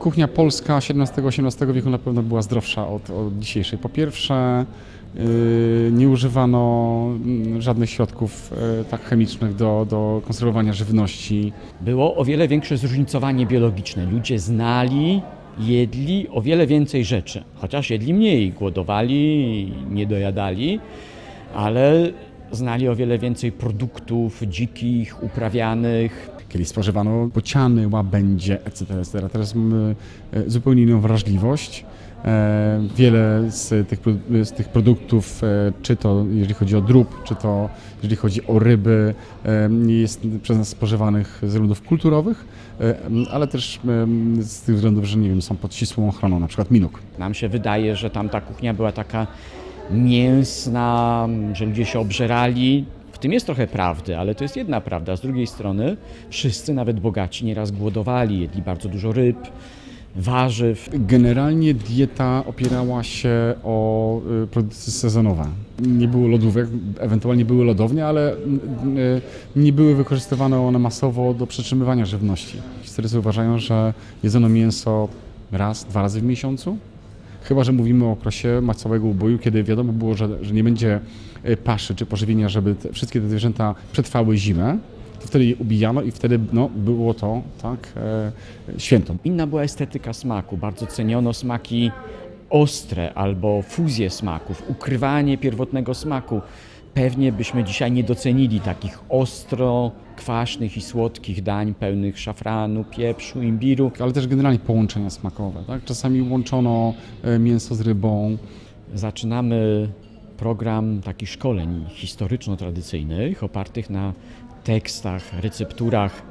Kuchnia polska XVII-XVIII wieku na pewno była zdrowsza od, od dzisiejszej. Po pierwsze, yy, nie używano mm, żadnych środków yy, tak chemicznych do, do konserwowania żywności. Było o wiele większe zróżnicowanie biologiczne. Ludzie znali, jedli o wiele więcej rzeczy. Chociaż jedli mniej, głodowali, nie dojadali, ale znali o wiele więcej produktów dzikich, uprawianych. Kiedyś spożywano bociany, łabędzie, etc. etc. Teraz mamy e, zupełnie inną wrażliwość. E, Wiele z tych, z tych produktów, e, czy to jeżeli chodzi o drób, czy to jeżeli chodzi o ryby, jest przez nas spożywanych ze względów kulturowych, ale też z tych względów, że nie wiem, są pod ścisłą ochroną, na przykład minuk. Nam się wydaje, że tam ta kuchnia była taka mięsna, że ludzie się obżerali. W tym jest trochę prawdy, ale to jest jedna prawda. Z drugiej strony wszyscy, nawet bogaci, nieraz głodowali, jedli bardzo dużo ryb, warzyw. Generalnie dieta opierała się o y, produkty sezonowe. Nie było lodówek, ewentualnie były lodownie, ale mm, y, nie były wykorzystywane one masowo do przetrzymywania żywności. Historycy uważają, że jedzono mięso raz, dwa razy w miesiącu. Chyba, że mówimy o okresie masowego uboju, kiedy wiadomo było, że, że nie będzie y, paszy czy pożywienia, żeby te, wszystkie te zwierzęta przetrwały zimę. To wtedy je ubijano i wtedy no, było to tak, e, święto. Inna była estetyka smaku. Bardzo ceniono smaki ostre albo fuzję smaków, ukrywanie pierwotnego smaku. Pewnie byśmy dzisiaj nie docenili takich ostro, kwaśnych i słodkich dań pełnych szafranu, pieprzu, imbiru. ale też generalnie połączenia smakowe. Tak? Czasami łączono e, mięso z rybą. Zaczynamy program takich szkoleń historyczno-tradycyjnych opartych na tekstach, recepturach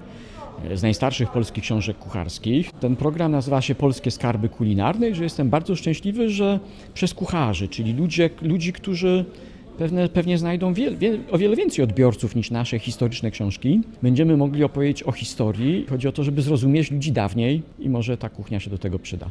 e, z najstarszych polskich książek kucharskich. Ten program nazywa się Polskie Skarby Kulinarne i że jestem bardzo szczęśliwy, że przez kucharzy, czyli ludzie, ludzi, którzy pewne, pewnie znajdą wiel, wiel, o wiele więcej odbiorców niż nasze historyczne książki, będziemy mogli opowiedzieć o historii. Chodzi o to, żeby zrozumieć ludzi dawniej i może ta kuchnia się do tego przyda.